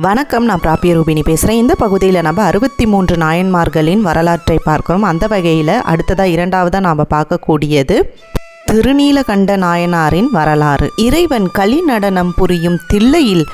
வணக்கம் நான் பிராப்பிய ரூபினி பேசுகிறேன் இந்த பகுதியில் நம்ம அறுபத்தி மூன்று நாயன்மார்களின் வரலாற்றை பார்க்கிறோம். அந்த வகையில் அடுத்ததாக இரண்டாவதாக நாம் பார்க்கக்கூடியது திருநீலகண்ட நாயனாரின் வரலாறு. இறைவன் களி நடனம் புரியும் தில்லையில்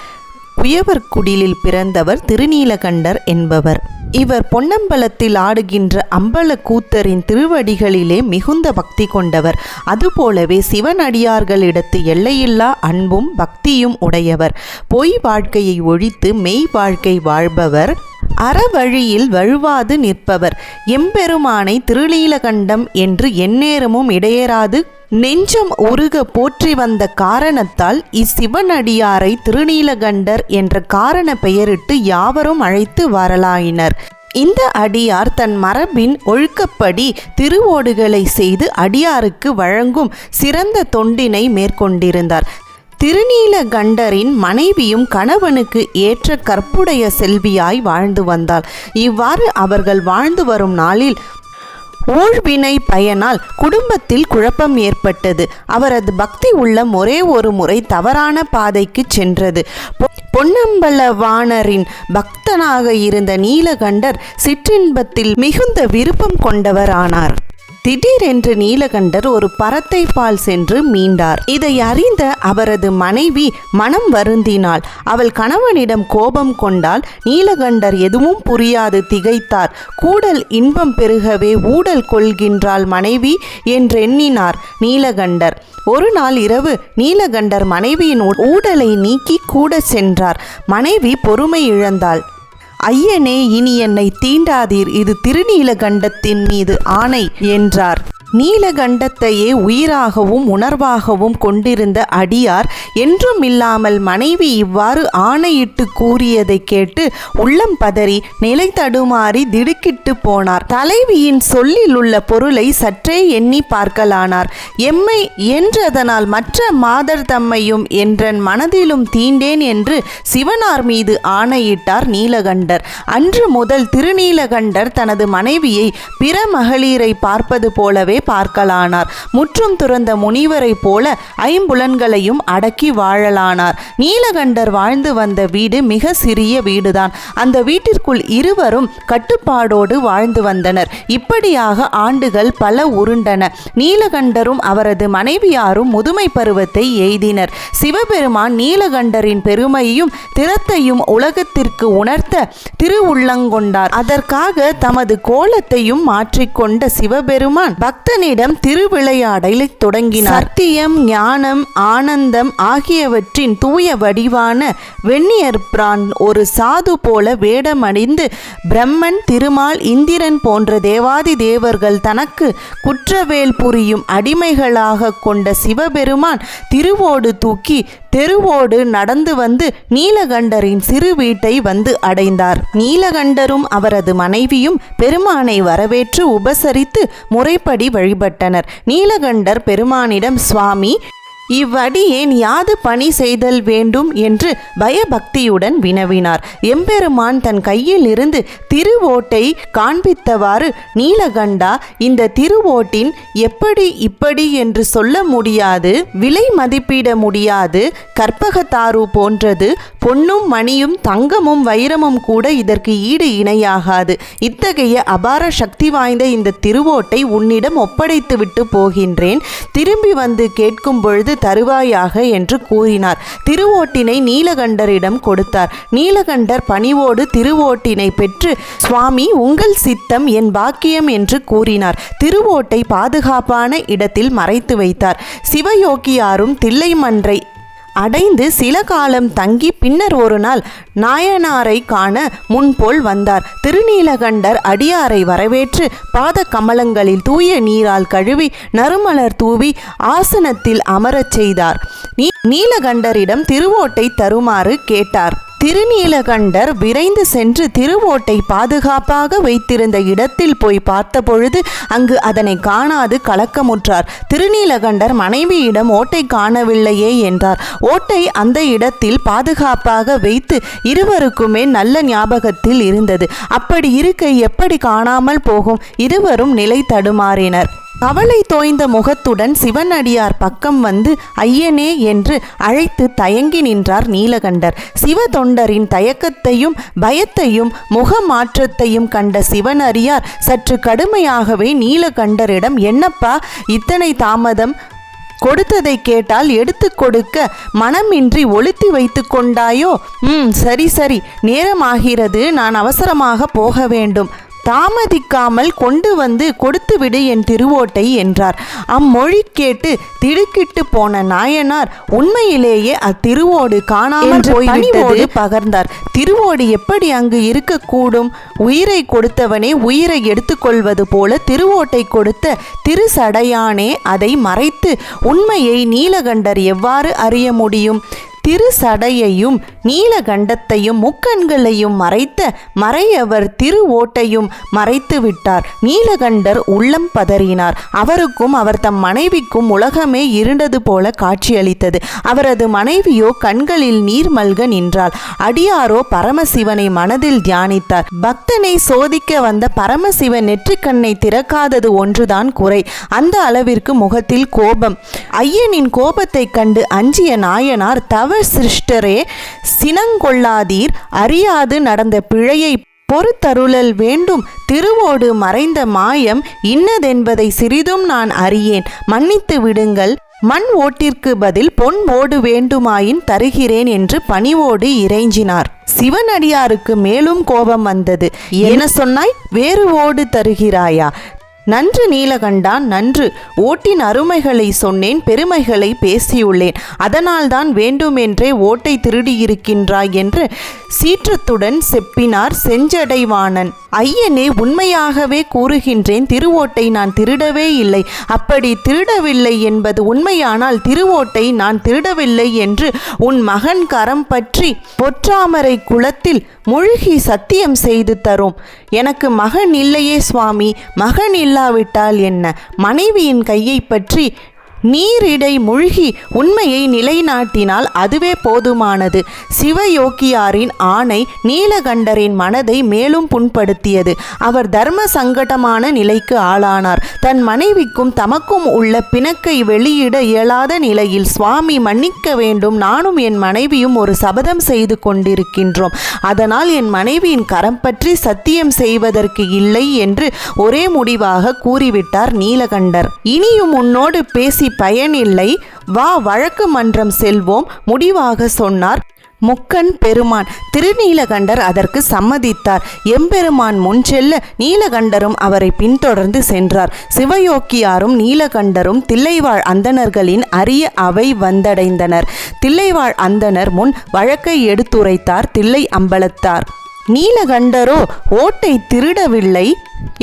குயவர் குடிலில் பிறந்தவர் திருநீலகண்டர் என்பவர். இவர் பொன்னம்பலத்தில் ஆடுகின்ற அம்பல கூத்தரின் திருவடிகளிலே மிகுந்த பக்தி கொண்டவர். அதுபோலவே சிவனடியார்களிடத்து எல்லையில்லா அன்பும் பக்தியும் உடையவர். பொய் வாழ்க்கையை ஒழித்து மெய் வாழ்க்கை வாழ்பவர் அறவழியில் வழுவாது நிற்பவர். எம்பெருமானை திருநீலகண்டம் என்று எந்நேரமும் இடையேறாது. நெஞ்சம் உருக போற்றி வந்த காரணத்தால் இச்சிவனடியாரை திருநீலகண்டர் என்ற காரண பெயரிட்டு யாவரும் அழைத்து வரலாயினர். இந்த அடியார் தன் மரபின் ஒழுக்கப்படி திருவோடுகளை செய்து அடியாருக்கு வழங்கும் சிறந்த தொண்டினை மேற்கொண்டிருந்தார். திருநீலகண்டரின் மனைவியும் கணவனுக்கு ஏற்ற கற்புடைய செல்வியாய் வாழ்ந்து வந்தாள். இவ்வாறு அவர்கள் வாழ்ந்து வரும் நாளில் ஊழ்வினை பயனால் குடும்பத்தில் குழப்பம் ஏற்பட்டது. அவரது பக்தி உள்ளம் ஒரே ஒரு முறை தவறான பாதைக்கு சென்றது. பொ- பொன்னம்பலவாணரின் பக்தனாக இருந்த நீலகண்டர் சிற்றின்பத்தில் மிகுந்த விருப்பம் கொண்டவரானார். திடீரென்று நீலகண்டர் ஒரு பறத்தை பால் சென்று மீண்டார். இதை அறிந்த அவரது மனைவி மனம் வருந்தினாள். அவள் கணவனிடம் கோபம் கொண்டால் நீலகண்டர் எதுவும் புரியாது திகைத்தார். கூடல் இன்பம் பெருகவே ஊடல் கொள்கின்றாள் மனைவி என்றெண்ணினார் நீலகண்டர். ஒரு நாள் இரவு நீலகண்டர் மனைவியின் ஊடலை நீக்கி கூட சென்றார். மனைவி பொறுமை இழந்தாள். ஐயனே இனி என்னை தீண்டாதீர். இது திருநீலகண்டத்தின் மீது ஆணை என்றார். நீலகண்டத்தையே உயிராகவும் உணர்வாகவும் கொண்டிருந்த அடியார் என்றும் இல்லாமல் மனைவி இவ்வாறு ஆணையிட்டு கூறியதை கேட்டு உள்ளம் பதறி நிலை தடுமாறி திடுக்கிட்டு போனார். தலைவியின் சொல்லில் உள்ள பொருளை சற்றே எண்ணி பார்க்கலானார். எம்மை என்றதனால் மற்ற மாதர் தம்மையும் என்றன் மனதிலும் தீண்டேன் என்று சிவனார் மீது ஆணையிட்டார் நீலகண்டர். அன்று முதல் திருநீலகண்டர் தனது மனைவியை பிற மகளிரை பார்ப்பது போலவே பார்க்கலானார். முற்றும் துறந்த முனிவரைப் போல ஐம்புலன்களையும் அடக்கி வாழலானார். நீலகண்டர் வாழ்ந்து வந்த வீடு மிக சிறிய வீடுதான். அந்த வீட்டிற்குள் இருவரும் கட்டுப்பாடோடு வாழ்ந்து வந்தனர். இப்படியாக ஆண்டுகள் பல உருண்டன. நீலகண்டரும் அவரது மனைவியாரும் முதுமை பருவத்தை எய்தினர். சிவபெருமான் நீலகண்டரின் பெருமையும் திறத்தையும் உலகத்திற்கு உணர்த்த திருவுள்ளங்கொண்டார். அதற்காக தமது கோலத்தையும் மாற்றிக்கொண்ட சிவபெருமான் அரசனிடம் திருவிளையாடலை தொடங்கினார். சத்தியம் ஞானம் ஆனந்தம் ஆகியவற்றின் தூய வடிவான வெண்ணியர் பிரான் ஒரு சாது போல வேடமணிந்து பிரம்மன் திருமால் இந்திரன் போன்ற தேவாதி தேவர்கள் தனக்கு குற்றவேல் புரியும் அடிமைகளாக கொண்ட சிவபெருமான் திருவோடு தூக்கி தெருவோடு நடந்து வந்து நீலகண்டரின் சிறு வீட்டை வந்து அடைந்தார். நீலகண்டரும் அவரது மனைவியும் பெருமானை வரவேற்று உபசரித்து முறைப்படி வழிபட்டனர். நீலகண்டர் பெருமானிடம் சுவாமி இவ்வடியேன் யாது பணி செய்தல் வேண்டும் என்று பயபக்தியுடன் வினவினார். எம்பெருமான் தன் கையில் இருந்து திருவோட்டை காண்பித்தவாறு நீலகண்டா இந்த திருவோட்டின் எப்படி இப்படி என்று சொல்ல முடியாது விலை மதிப்பிட முடியாது கற்பகத்தாரு போன்றது பொன்னும் மணியும் தங்கமும் வைரமும் கூட இதற்கு ஈடு இணையாகாது. இத்தகைய அபார சக்தி வாய்ந்த இந்த திருவோட்டை உன்னிடம் ஒப்படைத்து விட்டு போகின்றேன். திரும்பி வந்து கேட்கும் பொழுது தருவாயாக என்று கூறினார். திருவோட்டினை நீலகண்டரிடம் கொடுத்தார். நீலகண்டர் பணிவோடு திருவோட்டினை பெற்று சுவாமி உங்கள் சித்தம் என் பாக்கியம் என்று கூறினார். திருவோட்டை பாதுகாப்பான இடத்தில் மறைத்து வைத்தார். சிவயோகியாரும் தில்லைமன்றை அடைந்து சில காலம் தங்கி பின்னர் ஒரு நாள் நாயனாரை காண முன்போல் வந்தார். திருநீலகண்டர் அடியாரை வரவேற்று பாத கமலங்களில் தூய நீரால் கழுவி நறுமலர் தூவி ஆசனத்தில் அமரச் செய்தார். நீ நீலகண்டரிடம் திருவோட்டை தருமாறு கேட்டார். திருநீலகண்டர் விரைந்து சென்று திருவோட்டை பாதுகாப்பாக வைத்திருந்த இடத்தில் போய் பார்த்தபொழுது அங்கு அதனை காணாது கலக்கமுற்றார். திருநீலகண்டர் மனைவியிடம் ஓட்டை காணவில்லையே என்றார். ஓட்டை அந்த இடத்தில் பாதுகாப்பாக வைத்து இருவருக்குமே நல்ல ஞாபகத்தில் இருந்தது. அப்படி இருக்க எப்படி காணாமல் போகும்? இருவரும் நிலை தடுமாறினர். கவலை தோய்ந்த முகத்துடன் சிவனடியார் பக்கம் வந்து ஐயனே என்று அழைத்து தயங்கி நின்றார் நீலகண்டர். சிவதொண்டரின் தயக்கத்தையும் பயத்தையும் முகமாற்றத்தையும் கண்ட சிவனடியார் சற்று கடுமையாகவே நீலகண்டரிடம் என்னப்பா இத்தனை தாமதம்? கொடுத்ததை கேட்டால் எடுத்து கொடுக்க மனமின்றி ஒளுத்தி வைத்து கொண்டாயோ? ம் சரி சரி நேரமாகிறது. நான் அவசரமாக போக வேண்டும். தாமதிக்காமல் கொண்டு வந்து கொடுத்துவிடு என் திருவோட்டை என்றார். அம்மொழி கேட்டு திடுக்கிட்டு போன நாயனார் உண்மையிலேயே அத்திருவோடு காணாமல் போய்விட்டது. பகர்ந்தார். திருவோடு எப்படி அங்கு இருக்கக்கூடும்? உயிரை கொடுத்தவனே உயிரை எடுத்துக்கொள்வது போல திருவோட்டை கொடுத்த திருசடையானே அதை மறைத்து உண்மையை நீலகண்டர் எவ்வாறு அறிய முடியும்? திரு சடையையும் நீலகண்டத்தையும் முக்கண்களையும் மறைத்த மறையவர் திரு ஓட்டையும் மறைத்து விட்டார் நீலகண்டர் உள்ளம் பதறினார். அவருக்கும் அவர் தம் மனைவிக்கும் உலகமே இருண்டது போல காட்சியளித்தது. அவரது மனைவியோ கண்களில் நீர் மல்க நின்றாள். அடியாரோ பரமசிவனை மனதில் தியானித்தார். பக்தனை சோதிக்க வந்த பரமசிவன் நெற்றிக்கண்ணை திறக்காதது ஒன்றுதான் குறை. அந்த அளவிற்கு முகத்தில் கோபம். ஐயனின் கோபத்தைக் கண்டு அஞ்சிய நாயனார் தவ சிருஷ்டரே சினங்கொள்ளாதீர். அறியாது நடந்த பிழையை பொறுத்தருளல் வேண்டும். திருவோடு மறைந்த மாயம் இன்னதென்பதை சிறிதும் நான் அறியேன். மன்னித்து விடுங்கள் மண் ஓட்டிற்கு பதில் பொன் ஓடு வேண்டுமாயின் தருகிறேன் என்று பணிவோடு இறைஞ்சினார். சிவனடியாருக்கு மேலும் கோபம் வந்தது. என்ன சொன்னாய்? வேறு ஓடு தருகிறாயா? நன்று நீலகண்டான் நன்று ஓட்டின் அருமைகளை சொன்னேன் பெருமைகளை பேசியுள்ளேன். அதனால்தான் வேண்டுமென்றே ஓட்டை திருடியிருக்கின்றாய் என்று சீற்றத்துடன் செப்பினார் செஞ்சடைவாணன் ஐயனே உண்மையாகவே கூறுகின்றேன் திருவோட்டை நான் திருடவே இல்லை. அப்படி திருடவில்லை என்பது உண்மையானால் திருவோட்டை நான் திருடவில்லை என்று உன் மகன் கரம் பற்றி பொற்றாமரை குளத்தில் முழுகி சத்தியம் செய்து தரும். எனக்கு மகன் இல்லையே சுவாமி மகன் இல்லாவிட்டால் என்ன? மனைவியின் கையை பற்றி நீரிடை மூழ்கி உண்மையை நிலைநாட்டினால் அதுவே போதுமானது. சிவயோக்கியாரின் ஆணை நீலகண்டரின் மனதை மேலும் புண்படுத்தியது. அவர் தர்ம சங்கடமான நிலைக்கு ஆளானார். தன் மனைவிக்கும் தமக்கும் உள்ள பிணக்கை வெளியிட இயலாத நிலையில் சுவாமி மன்னிக்க வேண்டும். நானும் என் மனைவியும் ஒரு சபதம் செய்து கொண்டிருக்கின்றோம். அதனால் என் மனைவியின் கரம் பற்றி சத்தியம் செய்வதற்கு இல்லை என்று ஒரே முடிவாக கூறிவிட்டார் நீலகண்டர். இனியும் உன்னோடு பேசி பயனில்லை. வா வழக்கு மன்றம் செல்வோம் முடிவாக சொன்னார். முக்கன் பெருமான் திருநீலகண்டர் அதற்கு சம்மதித்தார். எம்பெருமான் முன் செல்ல நீலகண்டரும் அவரை பின்தொடர்ந்து சென்றார். சிவயோக்கியாரும் நீலகண்டரும் தில்லைவாழ் அந்தணர்களின் அரிய அவை வந்தடைந்தனர். தில்லைவாழ் அந்தணர் முன் வழக்கை எடுத்துரைத்தார் தில்லை அம்பலத்தார். நீலகண்டரோ ஓட்டை திருடவில்லை.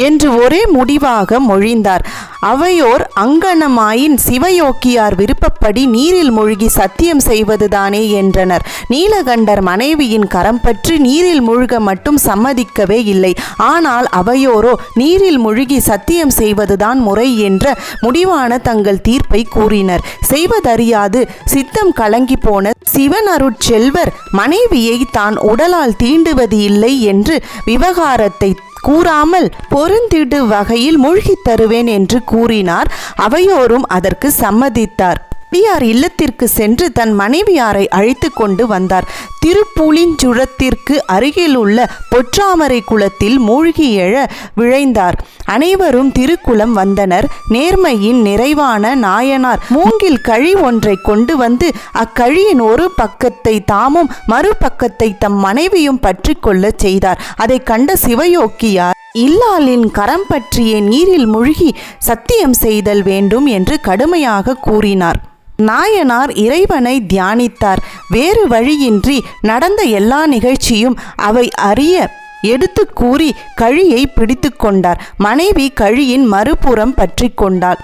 என்று ஒரே முடிவாக மொழிந்தார். அவையோர் அங்கனமாயின் சிவயோக்கியார் விருப்பப்படி நீரில் மூழ்கி சத்தியம் செய்வதுதானே என்றனர். நீலகண்டர் மனைவியின் கரம் பற்றி நீரில் மூழ்க மட்டும் சம்மதிக்கவே இல்லை. ஆனால் அவையோரோ நீரில் மூழ்கி சத்தியம் செய்வதுதான் முறை என்ற முடிவான தங்கள் தீர்ப்பை கூறினர். செய்வதறியாது சித்தம் கலங்கி போன சிவனருட்செல்வர் மனைவியை தான் உடலால் தீண்டுவது இல்லை என்று விவகாரத்தை கூறாமல் பொருந்திடு வகையில் மூழ்கித் தருவேன் என்று கூறினார். அவையோரும் அதற்கு சம்மதித்தார். அடியார் இல்லத்திற்கு சென்று தன் மனைவியாரை அழைத்து கொண்டு வந்தார். திருப்புளிஞ்சுழத்திற்கு அருகிலுள்ள பொற்றாமரை குளத்தில் மூழ்கி எழ விழைந்தார். அனைவரும் திருக்குளம் வந்தனர். நேர்மையின் நிறைவான நாயனார் மூங்கில் கழி ஒன்றை கொண்டு வந்து அக்கழியின் ஒரு பக்கத்தை தாமும் மறுபக்கத்தை தம் மனைவியும் பற்றி கொள்ளச் செய்தார். அதை கண்ட சிவயோக்கியார் இல்லாலின் கரம் பற்றிய நீரில் மூழ்கி சத்தியம் செய்தல் வேண்டும் என்று கடுமையாக கூறினார். நாயனார் இறைவனை தியானித்தார். வேறு வழியின்றி நடந்த எல்லா நிகழ்ச்சியும் அவை அறிய எடுத்து கூறி கழியை பிடித்து கொண்டார். மனைவி கழியின் மறுபுறம் பற்றி கொண்டாள்.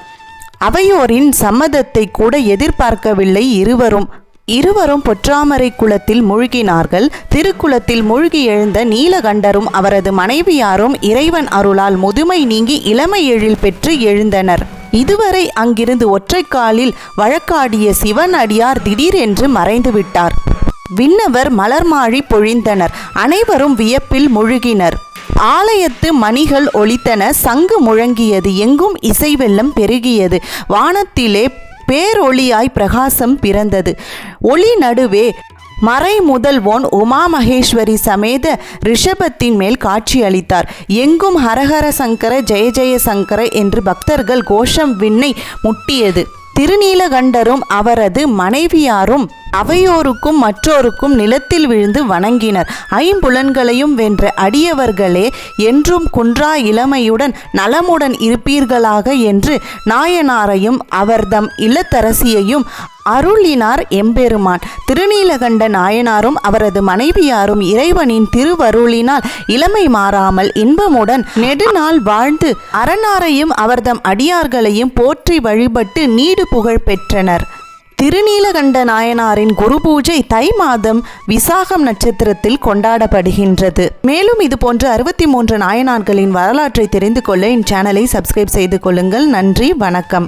அவையோரின் சம்மதத்தை கூட எதிர்பார்க்கவில்லை இருவரும். இருவரும் பொற்றாமரை குளத்தில் மூழ்கினார்கள். திருக்குளத்தில் மூழ்கி எழுந்த நீலகண்டரும் அவரது மனைவியாரும் இறைவன் அருளால் முதுமை நீங்கி இளமை எழில் பெற்று எழுந்தனர். இதுவரை அங்கிருந்து ஒற்றைக்காலில் வழக்காடிய சிவன் அடியார் திடீரென்று மறைந்துவிட்டார் விண்ணவர் மலர்மாழி பொழிந்தனர். அனைவரும் வியப்பில் முழுகினர். ஆலயத்து மணிகள் ஒலித்தன. சங்கு முழங்கியது. எங்கும் இசை வெள்ளம் பெருகியது. வானத்திலே பேரொளியாய் பிரகாசம் பிறந்தது. ஒளி நடுவே மறை முதல்வோன் உமா மகேஸ்வரி சமேத ரிஷபத்தின் மேல் காட்சி அளித்தார் எங்கும் ஹரஹர சங்கர ஜெய ஜெய சங்கர என்று பக்தர்கள் கோஷம் விண்ணை முட்டியது. திருநீலகண்டரும் அவரது மனைவியாரும் அவையோருக்கும் மற்றோருக்கும் நிலத்தில் விழுந்து வணங்கினர். ஐம்புலன்களையும் வென்ற அடியவர்களே என்றும் குன்றா இளமையுடன் நலமுடன் இருப்பீர்களாக என்று நாயனாரையும் அவர்தம் இல்லத்தரசியையும் அருளினார் எம்பெருமான். திருநீலகண்ட நாயனாரும் அவரது மனைவியாரும் இறைவனின் திருவருளினால் இளமை மாறாமல் இன்பமுடன் நெடுநாள் வாழ்ந்து அரணாரையும் அவர்தம் அடியார்களையும் போற்றி வழிபட்டு நீடு புகழ் பெற்றனர். திருநீலகண்ட நாயனாரின் குரு பூஜை தை மாதம் விசாகம் நட்சத்திரத்தில் கொண்டாடப்படுகின்றது. மேலும் இது போன்ற அறுபத்தி மூன்று நாயனார்களின் வரலாற்றை தெரிந்து கொள்ள இச்சேனலை சப்ஸ்கிரைப் செய்து கொள்ளுங்கள். நன்றி வணக்கம்.